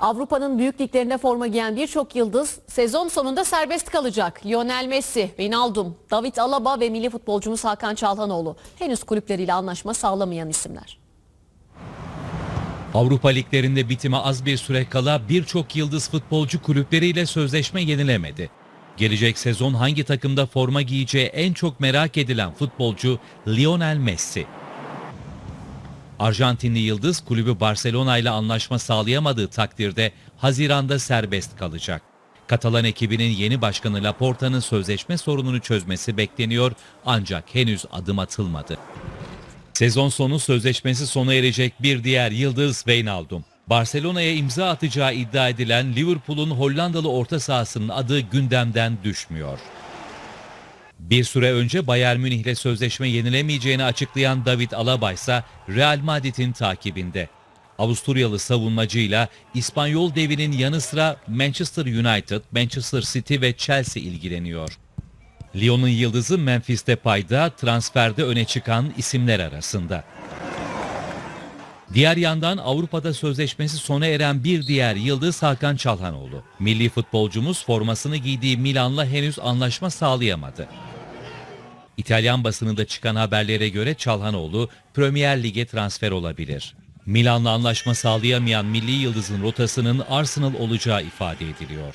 Avrupa'nın büyük liglerinde forma giyen birçok yıldız sezon sonunda serbest kalacak. Lionel Messi, Wijnaldum, David Alaba ve milli futbolcumuz Hakan Çalhanoğlu henüz kulüpleriyle anlaşma sağlamayan isimler. Avrupa liglerinde bitime az bir süre kala birçok yıldız futbolcu kulüpleriyle sözleşme yenilemedi. Gelecek sezon hangi takımda forma giyeceği en çok merak edilen futbolcu Lionel Messi. Arjantinli yıldız kulübü Barcelona ile anlaşma sağlayamadığı takdirde Haziran'da serbest kalacak. Katalan ekibinin yeni başkanı Laporta'nın sözleşme sorununu çözmesi bekleniyor ancak henüz adım atılmadı. Sezon sonu sözleşmesi sona erecek bir diğer yıldız Wijnaldum. Barcelona'ya imza atacağı iddia edilen Liverpool'un Hollandalı orta sahasının adı gündemden düşmüyor. Bir süre önce Bayern Münih ile sözleşme yenilemeyeceğini açıklayan David Alaba ise Real Madrid'in takibinde. Avusturyalı savunmacıyla İspanyol devinin yanı sıra Manchester United, Manchester City ve Chelsea ilgileniyor. Lyon'un yıldızı Memphis Depay'da transferde öne çıkan isimler arasında. Diğer yandan Avrupa'da sözleşmesi sona eren bir diğer yıldız Hakan Çalhanoğlu. Milli futbolcumuz formasını giydiği Milan'la henüz anlaşma sağlayamadı. İtalyan basınında çıkan haberlere göre Çalhanoğlu Premier Lig'e transfer olabilir. Milan'la anlaşma sağlayamayan milli yıldızın rotasının Arsenal olacağı ifade ediliyor.